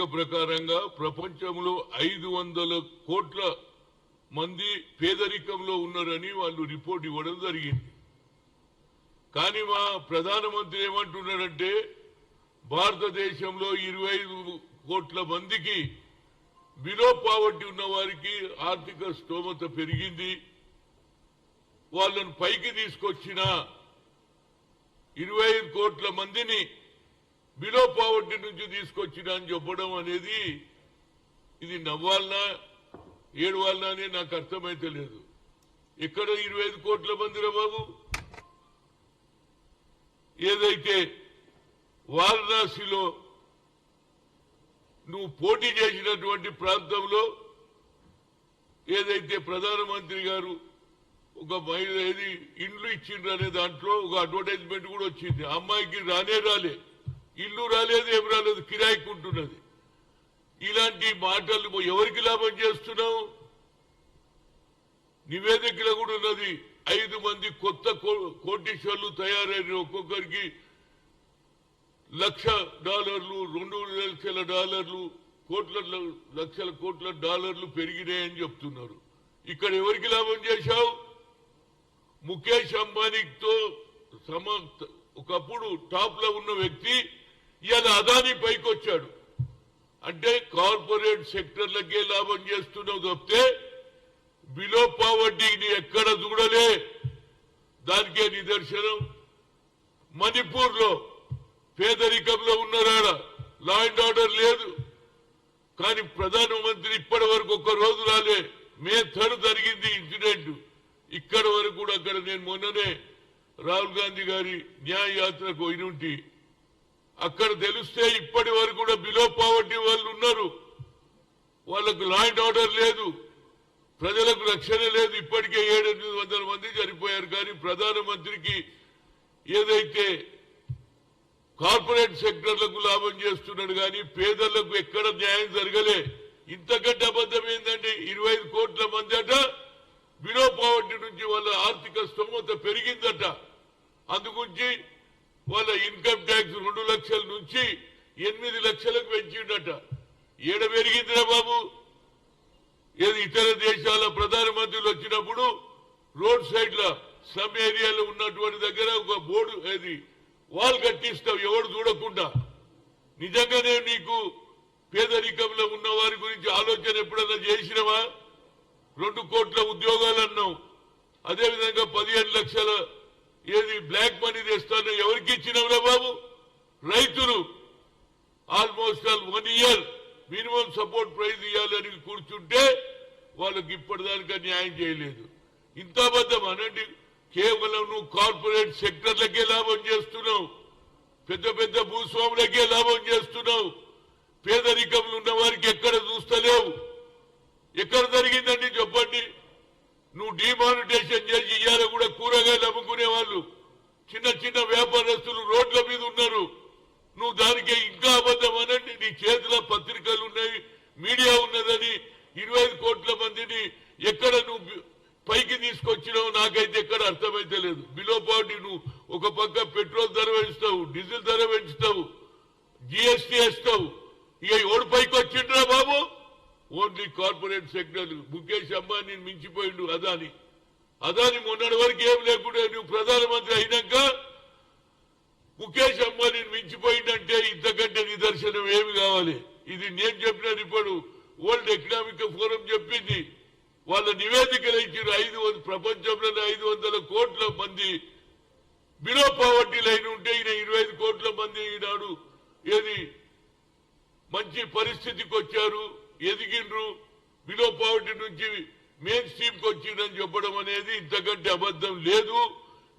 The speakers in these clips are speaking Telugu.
ప్రకారంగా ప్రపంచంలో ఐదు వందల కోట్ల మంది పేదరికంలో ఉన్నారని వాళ్ళు రిపోర్ట్ ఇవ్వడం జరిగింది. కానీ మా ప్రధానమంత్రి ఏమంటున్నారంటే భారతదేశంలో ఇరవై ఐదు కోట్ల మందికి బిలో పావర్టీ ఉన్న వారికి ఆర్థిక స్తోమత పెరిగింది. వాళ్ళను పైకి తీసుకొచ్చిన ఇరవై ఐదు కోట్ల మందిని బిలో పావర్టీ నుంచి తీసుకొచ్చిన అని చెప్పడం అనేది ఇది నవ్వాలనా ఏడవాలనా అనేది నాకు అర్థమైతే లేదు. ఎక్కడ ఇరవై ఐదు కోట్ల మందిరా బాబు? ఏదైతే వారణాసిలో నువ్వు పోటీ చేసినటువంటి ప్రాంతంలో ఏదైతే ప్రధానమంత్రి గారు ఒక మహిళ ఏది ఇండ్లు ఇచ్చిండ్రు అనే దాంట్లో ఒక అడ్వర్టైజ్మెంట్ కూడా వచ్చింది. అమ్మాయికి రానే రాలే. ఇల్లు రాలేదు ఏం రాలేదు కిరాయికి ఉంటున్నది ఇలాంటి మాటలు ఎవరికి లాభం చేస్తున్నావు? నివేదికలో కూడా ఉన్నది ఐదు మంది కొత్త కో- కోటీశ్వర్లు తయారైన ఒక్కొక్కరికి లక్ష డాలర్లు రెండు లక్షల డాలర్లు కోట్ల లక్షల కోట్ల డాలర్లు పెరిగినాయని చెప్తున్నారు. ఇక్కడ ఎవరికి లాభం చేశావు? ముఖేష్ అంబానీతో సమ ఒకప్పుడు టాప్లో ఉన్న వ్యక్తి ఇవాళ అదాని పైకి వచ్చాడు అంటే కార్పొరేట్ సెక్టర్లకే లాభం చేస్తున్నావు తప్పితే బిలో పావర్టీని ఎక్కడ చూడలే. దానికే నిదర్శనం. మణిపూర్లో పేదరికంలో ఉన్నారాడ లా అండ్ ఆర్డర్ లేదు. కానీ ప్రధానమంత్రి ఇప్పటి వరకు ఒక్క రోజు రాలే. మే థర్డ్ జరిగింది ఇన్సిడెంట్. ఇక్కడ వరకు కూడా అక్కడ నేను మొన్ననే రాహుల్ గాంధీ గారి న్యాయ యాత్రకు పోయినుంటి. అక్కడ తెలిస్తే ఇప్పటి వరకు కూడా బిలో పావర్టీ వాళ్ళు ఉన్నారు. వాళ్ళకు లా అండ్ ఆర్డర్ లేదు. ప్రజలకు రక్షణ లేదు. ఇప్పటికే ఏడెనిమిది వందల మంది చనిపోయారు. కానీ ప్రధానమంత్రికి ఏదైతే కార్పొరేట్ సెక్టర్లకు లాభం చేస్తున్నాడు కానీ పేదలకు ఎక్కడ న్యాయం జరగలే. ఇంతకంటే అబద్ధం ఏంటంటే ఇరవై ఐదు కోట్ల మంది అట బిలో పావర్టీ నుంచి వాళ్ళ ఆర్థిక స్తోమత పెరిగింది అందుగురించి వాళ్ళ ఇన్కమ్ ట్యాక్స్ రెండు లక్షల నుంచి ఎనిమిది లక్షలకు పెంచిండట. ఏడ పెరిగిందిరా బాబు? ఏది ఇతర దేశాల ప్రధానమంత్రులు వచ్చినప్పుడు రోడ్ సైడ్లో సమ్ ఏరియాలో ఉన్నటువంటి దగ్గర ఒక బోర్డు ఏది వాల్ కట్టిస్తావు ఎవడు చూడకుండా. నిజంగానే నీకు పేదరికంలో ఉన్న వారి గురించి ఆలోచన ఎప్పుడైనా చేసినవా? రెండు కోట్ల ఉద్యోగాలు అన్నావు. అదేవిధంగా పదిహేను లక్షల ఏది బ్లాక్ మనీ తెస్తాను ఎవరికి ఇచ్చినవురా బాబు? రైతులు almost all one year minimum support price ఇవ్వాలని కూర్చుంటే వాళ్ళకి ఇప్పటిదానికా న్యాయం చేయలేదు. ఇంత అబద్ధం అనండి కేవలం నువ్వు కార్పొరేట్ సెక్టర్లకే లాభం చేస్తున్నావు పెద్ద పెద్ద భూస్వాములకే లాభం చేస్తున్నావు పేదరికంలో ఉన్న వారికి ఎక్కడ చూస్తలేవు. ఎక్కడ జరిగిందండి చెప్పండి? నువ్వు డిమానిటేషన్ చేసి ఇవాళ కూడా కూరగాయలు అమ్ముకునే వాళ్ళు చిన్న చిన్న వ్యాపారస్తులు రోడ్ల మీద ఉన్నారు నువ్వు దానికి ఇంకా అబద్ధం అనండి నీ చేతిలో పత్రికలు ఉన్నాయి మీడియా ఉన్నదని ఇరవై ఐదు కోట్ల మందిని ఎక్కడ నువ్వు పైకి తీసుకొచ్చినావు నాకైతే ఎక్కడ అర్థమైతే లేదు బిలో నువ్వు ఒక పక్క పెట్రోల్ ధర పెంచుతావు డీజిల్ ధర పెంచుతావు జిఎస్టీ వేస్తావు. ఇక ఎవడు పైకి వచ్చిండ్రా బాబు? Only corporate sector Mukesh Ambani మించిపోయిండు Adani. Adani మొన్నటి వరకు ఏం లేకుండా నువ్వు ప్రధానమంత్రి అయినాక ముఖేష్ అంబానీని మించిపోయిందంటే ఇంతకంటే నిదర్శనం ఏమి కావాలి? ఇది నేను చెప్పిన ఇప్పుడు వరల్డ్ ఎకనామిక్ ఫోరం చెప్పింది. వాళ్ళ నివేదికలు ఇచ్చిన ఐదు వంద ప్రపంచంలోనే ఐదు వందల కోట్ల మంది బిలో పావర్టీ లైన్ ఉంటే ఈయన ఇరవై ఐదు కోట్ల మంది ఈనాడు ఏది మంచి పరిస్థితికి వచ్చారు ఎదిగిండ్రు బిలో పావర్టీ నుంచి మెయిన్ స్ట్రీమ్కి వచ్చిందని చెప్పడం అనేది ఇంతకంటే అబద్ధం లేదు.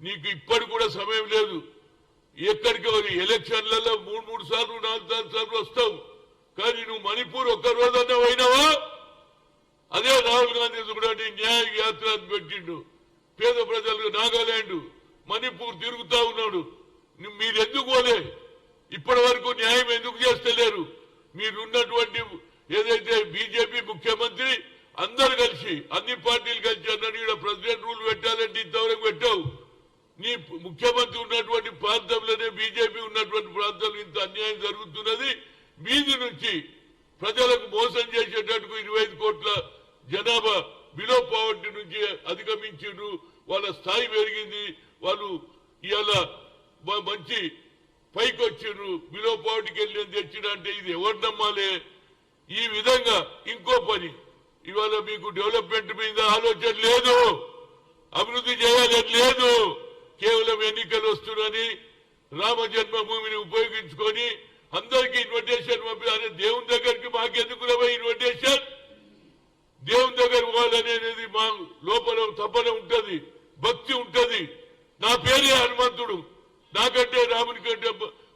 నీకు ఇప్పటి కూడా సమయం లేదు. ఎక్కడికి వెళ్ళి ఎలక్షన్లలో మూడు మూడు సార్లు నాలుగు నాలుగు సార్లు వస్తావు. కానీ నువ్వు మణిపూర్ ఒక్క రోజన్నా పోయినావా? అదే రాహుల్ గాంధీ కూడా న్యాయ యాత్ర పెట్టిండు. పేద ప్రజలకు నాగాలాండ్ మణిపూర్ తిరుగుతా ఉన్నాడు. మీరు ఎందుకు పోలే ఇప్పటి వరకు న్యాయం ఎందుకు చేస్తలేరు? మీరున్నటువంటి ఏదైతే బీజేపీ ముఖ్యమంత్రి అందరు కలిసి అన్ని పార్టీలు కలిసి అన్నాడు ఇక్కడ ప్రెసిడెంట్ రూల్ పెట్టాలంటే ఇంతవరకు పెట్టావు. నీ ముఖ్యమంత్రి ఉన్నటువంటి ప్రాంతంలోనే బీజేపీ ఉన్నటువంటి ప్రాంతంలో ఇంత అన్యాయం జరుగుతున్నది. మీది నుంచి ప్రజలకు మోసం చేసేటట్టుకు ఇరవై ఐదు కోట్ల జనాభా బిలో పావర్టీ నుంచి అధిగమించిండ్రు వాళ్ళ స్థాయి పెరిగింది వాళ్ళు ఇవాళ మ- మంచి పైకి వచ్చిండ్రు బిలో పావర్టీకి వెళ్ళి తెచ్చినంటే ఇది ఎవరు నమ్మాలి ఈ విధంగా ఇంకో పని ఇవాళ మీకు డెవలప్మెంట్ మీద ఆలోచన లేదు. అభివృద్ధి చేయాలని లేదు. కేవలం ఎన్నికలు వస్తున్నాయని రామ జన్మభూమిని ఉపయోగించుకొని అందరికీ ఇన్విటేషన్ పంపి దేవుని దగ్గరికి మాకెందుకు రాబోయే ఇన్విటేషన్ దేవుని దగ్గర పోవాలనేది మా లోపల తపన ఉంటది భక్తి ఉంటది. నా పేరే హనుమంతుడు. నాకంటే రాముని కంటే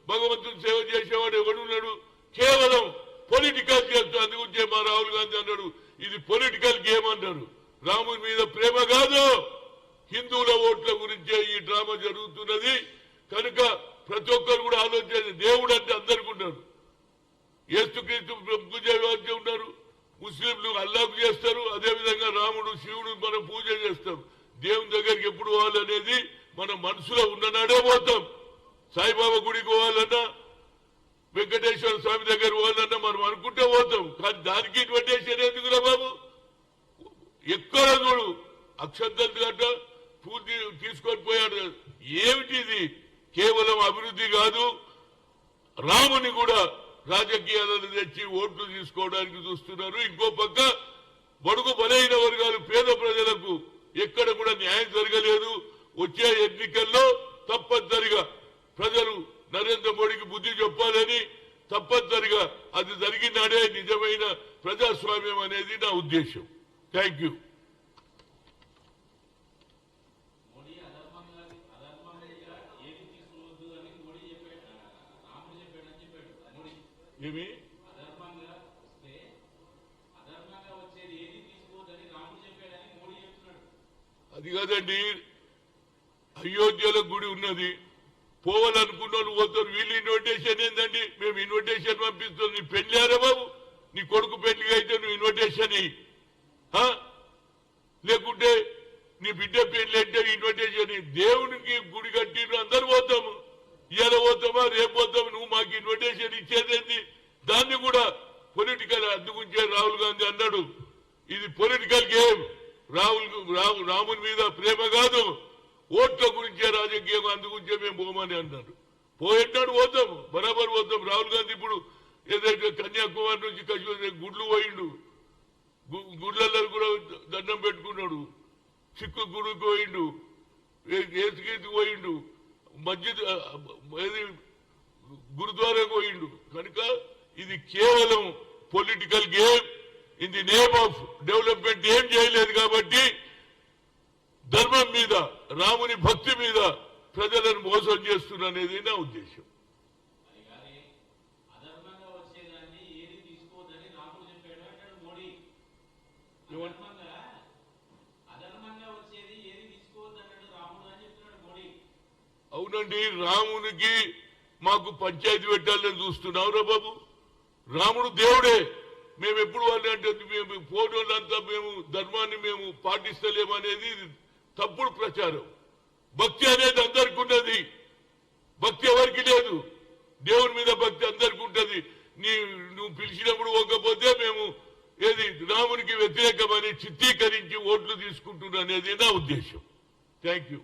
భగవంతుని సేవ చేసేవాడు ఎవడున్నాడు కేవలం పొలిటికల్ చేస్తూ అందుగురించే మా రాహుల్ గాంధీ అన్నాడు ఇది పొలిటికల్ గేమ్ అంటారు. రాముని మీద ప్రేమ కాదు. హిందువుల ఓట్ల గురించే ఈ డ్రామా జరుగుతున్నది. కనుక ప్రతి ఒక్కరు కూడా ఆలోచన దేవుడు అంటే అందరికీ ఉన్నారు ఏసుక్రీస్తు పూజ ఉన్నారు ముస్లింలు అల్లాకు చేస్తారు. అదేవిధంగా రాముడు శివుడు మనం పూజ చేస్తాం. దేవుని దగ్గరికి ఎప్పుడు పోవాలనేది మన మనసులో ఉన్ననాడే పోతాం. సాయిబాబా గుడికి పోవాలన్నా వెంకటేశ్వర స్వామి దగ్గర పోవాలన్న మనం అనుకుంటే పోతాం. కానీ దానికి ఇన్విటేషన్ ఎందుకురా బాబు? ఎక్కడ చూడు అక్షంతలు గట్ట పూర్తి తీసుకొని పోయాడు. ఏమిటి ఇది? కేవలం అభివృద్ధి కాదు రాముని కూడా రాజకీయాలను తెచ్చి ఓట్లు తీసుకోవడానికి చూస్తున్నారు. ఇంకో పక్క బడుగు బలైన వర్గాలు పేద ప్రజలకు ఎక్కడ కూడా న్యాయం జరగలేదు. వచ్చే ఎన్నికల్లో తప్పనిసరిగా ప్రజలు నరేంద్ర మోడీకి బుద్ధి చెప్పాలని తప్పనిసరిగా అది జరిగినాడే నిజమైన ప్రజాస్వామ్యం అనేది నా ఉద్దేశం. థ్యాంక్ యూ ఏమి? అది కాదండి. అయోధ్యలో గుడి ఉన్నది. పోవాలనుకున్న వాళ్ళు పోతారు. వీళ్ళు ఇన్విటేషన్ ఏందండి? మేము ఇన్విటేషన్ పంపిస్తాం. నీ పెళ్ళారా బాబు? నీ కొడుకు పెళ్ళిగా అయితే నువ్వు ఇన్విటేషన్ ఇయ్యి. లేకుంటే నీ బిడ్డ పెళ్ళి అంటే ఇన్విటేషన్ దేవునికి గుడి కట్టి అందరు పోతాము. ఇవాళ పోతామా? రేపు పోతాము. నువ్వు మాకు ఇన్విటేషన్ ఇచ్చేదేంది దాన్ని కూడా పొలిటికల్ అందుకుంచే రాహుల్ గాంధీ అన్నాడు. ఇది పొలిటికల్ గేమ్ రాహుల్ రాహుల్ రాముని మీద ప్రేమ కాదు. ఓట్ల గురించే రాజకీయం అందుగురించే మేము పోమని అన్నారు. పోయేటాడు పోతాము బరాబర్ పోతాం. రాహుల్ గాంధీ ఇప్పుడు ఏదైతే కన్యాకుమారి నుంచి కశ్మీర్ గుడ్లు పోయిండు గుడ్లలో కూడా దండం పెట్టుకున్నాడు. చిక్కు గుడికి పోయిండు ఏసుగీతికి పోయిండు మస్జిద్ ఏది గురుద్వారా పోయిండు. కనుక ఇది కేవలం political game in the name of development ఏం చేయలేదు కాబట్టి ధర్మం మీద రాముని భక్తి మీద ప్రజలను మోసం చేస్తున్ననేది నా ఉద్దేశం. అవునండి రామునికి మాకు పంచాయతీ పెట్టాలని చూస్తున్నావు రా బాబు. రాముడు దేవుడే. మేము ఎప్పుడు వాళ్ళు అంటే మేము ఫోటోలంతా మేము ధర్మాన్ని మేము పాటిస్తలేమనేది తప్పుడు ప్రచారం. భక్తి అనేది అందరికి ఉన్నది భక్తి ఎవరికి లేదు. దేవుని మీద భక్తి అందరికి ఉంటది. నీ నువ్వు పిలిచినప్పుడు పోకపోతే మేము ఏది రామునికి వ్యతిరేకమని చిత్రీకరించి ఓట్లు తీసుకుంటున్నా అనేది నా ఉద్దేశం. Thank you